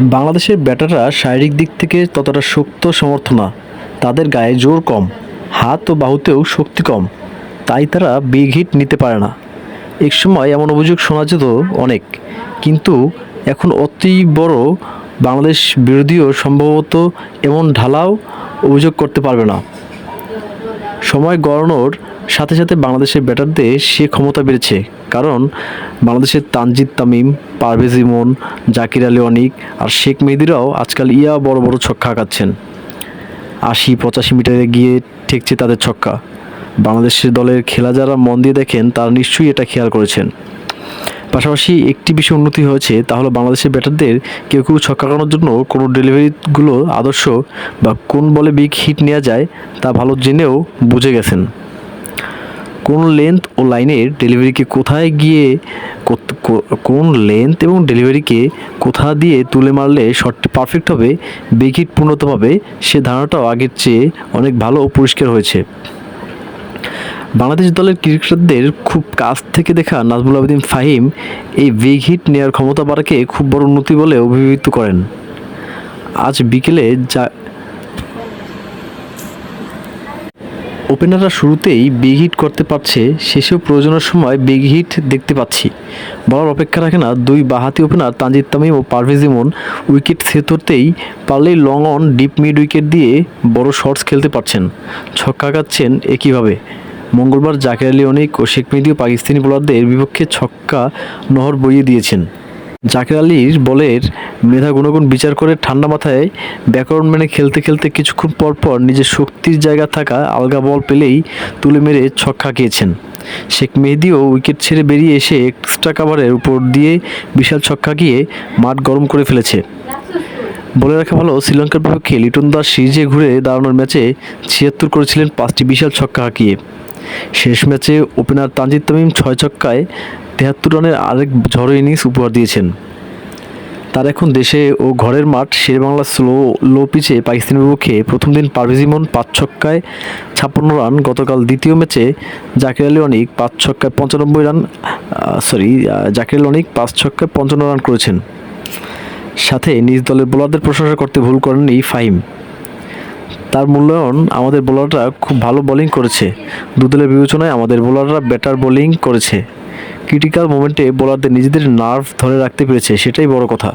বাংলাদেশের ব্যাটাররা শারীরিক দিক থেকে ততটা শক্ত সমর্থ না। তাদের গায়ে জোর কম, হাত ও বাহুতেও শক্তি কম। তাই তারা বিগ হিট নিতে পারে না। এক সময় এমন অভিযোগ শোনা যেত অনেক, কিন্তু এখন অতি বড় বাংলাদেশ বিরোধীও সম্ভবত এমন ঢালাও অভিযোগ করতে পারবে না। সময় গড়ানোর সাথে সাথে বাংলাদেশের ব্যাটারদের সে ক্ষমতা বেড়েছে। কারণ বাংলাদেশের তানজিদ তামিম, পারভেজ ইমন, জাকির আলী অনিক আর শেখ মেহেদিরাও আজকাল ইয়া বড় বড় ছক্কা আঁকাচ্ছেন আশি পঁচাশি মিটারে গিয়ে ঠেকছে তাদের ছক্কা। বাংলাদেশের দলের খেলা যারা মন দিয়ে দেখেন, তারা নিশ্চয়ই এটা খেয়াল করেছেন। পাশাপাশি একটি বিষয় উন্নতি হয়েছে, তা হলো বাংলাদেশের ব্যাটারদের কেউ কেউ ছক্কা কাটানোর জন্য কোনো ডেলিভারিগুলো আদর্শ বা কোন বলে বিগ হিট নেওয়া যায় তা ভালো জেনেও বুঝে গেছেন। কোন লেন্থ ও লাইনের ডেলিভারিকে কোথায় গিয়ে কোন লেন্থ এবং ডেলিভারিকে কোথা দিয়ে তুলে মারলে শটটি পারফেক্ট হবে বিগ হিট পূর্ণত পাবে সে ধারণাটাও আগের চেয়ে অনেক ভালো ও পরিষ্কার হয়েছে। বাংলাদেশ দলের ক্রিকেটারদের খুব কাছ থেকে দেখা নাজমুল আবেদিন ফাহিম এই বিগ হিট নেওয়ার ক্ষমতা বাড়াকে খুব বড় উন্নতি বলে অভিহিত করেন। আজ বিকেলে যা ওপেনাররা শুরুতেই বিগ হিট করতে পারছে, শেষেও প্রয়োজনের সময় বিগ হিট দেখতে পাচ্ছি। বলার অপেক্ষা রাখে না দুই বাহাতি ওপেনার তানজিদ তামিম ও পারভেজ ইমন। উইকেট সেট পারলেই long on deep mid wicket দিয়ে বড় শটস খেলতে পারছেন। ছক্কা গাচ্ছেন একইভাবে। মঙ্গলবার জাকের আলী অনেক ও শেখ মেহেদিও পাকিস্তানি বোলারদের বিপক্ষে ছক্কা নহর বইয়ে দিয়েছেন। জাকের আলীর বলের মেধা গুণগুণ বিচার করে ঠান্ডা মাথায় ব্যাকরণ মেনে খেলতে খেলতে কিছুক্ষণ পর পর নিজের শক্তির জায়গা থাকা আলগা বল পেলেই তুলে মেরে ছক্কা খেয়েছেন। শেখ মেহেদিও উইকেট ছেড়ে বেরিয়ে এসে এক্সট্রা কাভারের উপর দিয়ে বিশাল ছক্কা গিয়ে মাঠ গরম করে ফেলেছে। বলে রাখা ভালো, শ্রীলঙ্কার বিপক্ষে লিটন দাস সিরিজে ঘুরে দাঁড়ানোর ম্যাচে ছিয়াত্তর করেছিলেন পাঁচটি বিশাল ছক্কা হাঁকিয়ে। শেষ ম্যাচে ওপেনার তানজিদ তামিম ছয় ছক্কায় তেহাত্তর রানের আরেক ঝড়ো ইনিংস উপহার দিয়েছেন। তার এখন দেশে ও ঘরের মাঠ শেরবাংলা স্লো, লো পিচে পাকিস্তানের বিপক্ষে প্রথম দিন পারভেজ পাঁচ ছক্কায় ছাপ্পান্ন রান, গতকাল দ্বিতীয় ম্যাচে জাকির আলী অনিক পাঁচ ছক্কায় পঁচানব্বই রান সরি জাকির আলী অনিক পাঁচ ছক্কায় পঞ্চান্ন রান করেছেন। সাথে নিজ দলের বোলারদের প্রশংসা করতে ভুল করেননি ফাহিম। তার মূল্যায়ন আমাদের বোলাররা খুব ভালো বোলিং করেছে। দুদলের বিবেচনায় আমাদের বোলাররা বেটার বোলিং করেছে। ক্রিটিক্যাল মোমেন্টে বোলারদের নিজেদের নার্ভ ধরে রাখতে পেরেছে, সেটাই বড় কথা।